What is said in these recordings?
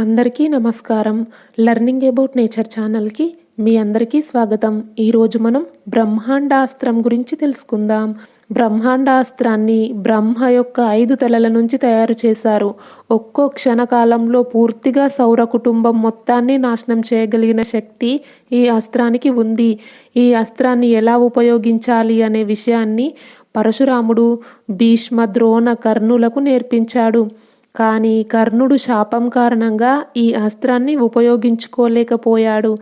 అందరికీ నమస్కారం. Learning about nature ఛానల్కి మీ అందరికీ స్వాగతం. ఈరోజు మనం బ్రహ్మాండాస్త్రం గురించి తెలుసుకుందాం. బ్రహ్మాండాస్త్రాన్ని బ్రహ్మ యొక్క ఐదు తలల నుంచి తయారు చేశారు. ఒక్కో క్షణకాలంలో పూర్తిగా సౌర కుటుంబం మొత్తాన్ని నాశనం చేయగలిగిన శక్తి ఈ అస్త్రానికి ఉంది. ఈ అస్త్రాన్ని ఎలా ఉపయోగించాలి అనే విషయాన్ని పరశురాముడు భీష్మ ద్రోణ కర్ణులకు నేర్పించాడు. కానీ కర్ణుడు శాపం కారణంగా ఈ అస్త్రాన్ని ఉపయోగించుకోలేకపోయాడు.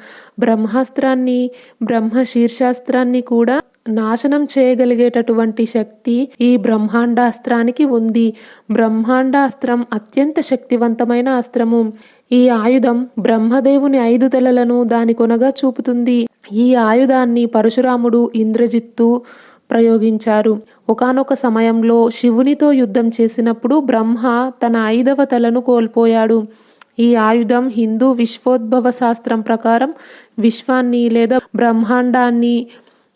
బ్రహ్మాస్త్రాన్ని బ్రహ్మ శీర్షాస్త్రాన్ని కూడా నాశనం చేయగలిగేటటువంటి శక్తి ఈ బ్రహ్మాండాస్త్రానికి ఉంది. బ్రహ్మాండాస్త్రం అత్యంత శక్తివంతమైన అస్త్రము. ఈ ఆయుధం బ్రహ్మదేవుని ఐదు తలలను దాని కొనగా చూపుతుంది. ఈ ఆయుధాన్ని పరశురాముడు ఇంద్రజిత్తు ప్రయోగించారు. ఒకనొక సమయంలో శివునితో యుద్ధం చేసినప్పుడు బ్రహ్మ తన ఐదవ తలను కోల్పోయాడు. ఈ ఆయుధం హిందూ విశ్వోద్భవ శాస్త్రం ప్రకారం విశ్వాన్ని లేదా బ్రహ్మాండాన్ని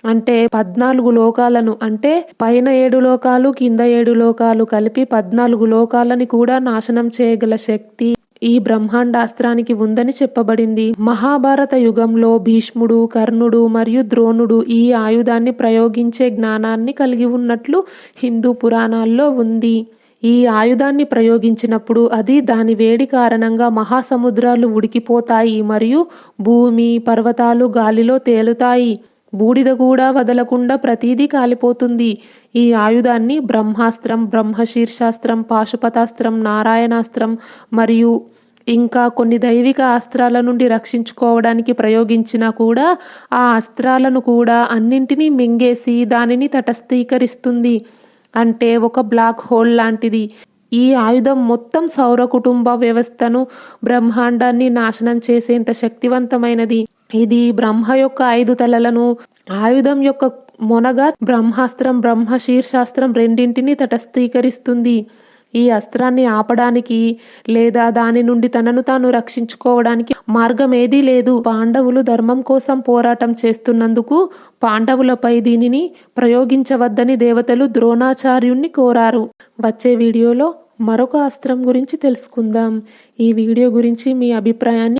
అంటే పద్నాలుగు లోకాలను అంటే పైన ఏడు లోకాలు కింద ఏడు లోకాలు కలిపి పద్నాలుగు లోకాలని కూడా నాశనం చేయగల శక్తి ఈ బ్రహ్మాండాస్త్రానికి ఉందని చెప్పబడింది. మహాభారత యుగంలో భీష్ముడు కర్ణుడు మరియు ద్రోణుడు ఈ ఆయుధాన్ని ప్రయోగించే జ్ఞానాన్ని కలిగి ఉన్నట్లు హిందూ పురాణాల్లో ఉంది. ఈ ఆయుధాన్ని ప్రయోగించినప్పుడు అది దాని వేడి కారణంగా మహాసముద్రాలు ఉడికిపోతాయి మరియు భూమి పర్వతాలు గాలిలో తేలుతాయి. బూడిద కూడా వదలకుండా ప్రతీదీ కాలిపోతుంది. ఈ ఆయుధాన్ని బ్రహ్మాస్త్రం బ్రహ్మశీర్షాస్త్రం పాశుపతాస్త్రం నారాయణాస్త్రం మరియు ఇంకా కొన్ని దైవిక అస్త్రాల నుండి రక్షించుకోవడానికి ప్రయోగించినా కూడా ఆ అస్త్రాలను కూడా అన్నింటినీ మింగేసి దానిని తటస్థీకరిస్తుంది. అంటే ఒక బ్లాక్ హోల్ లాంటిది. ఈ ఆయుధం మొత్తం సౌర కుటుంబ వ్యవస్థను బ్రహ్మాండాన్ని నాశనం చేసేంత శక్తివంతమైనది. ఇది బ్రహ్మ యొక్క ఐదు తలలను ఆయుధం యొక్క మొనగా బ్రహ్మాస్త్రం బ్రహ్మ శీర్షాస్త్రం రెండింటినీ తటస్థీకరిస్తుంది. ఈ అస్త్రాన్ని ఆపడానికి లేదా దాని నుండి తనను తాను రక్షించుకోవడానికి మార్గం ఏదీ లేదు. పాండవులు ధర్మం కోసం పోరాటం చేస్తున్నందుకు పాండవులపై దీనిని ప్రయోగించవద్దని దేవతలు ద్రోణాచార్యుణ్ణి కోరారు. వచ్చే వీడియోలో మరొక అస్త్రం గురించి తెలుసుకుందాం. ఈ వీడియో గురించి మీ అభిప్రాయాన్ని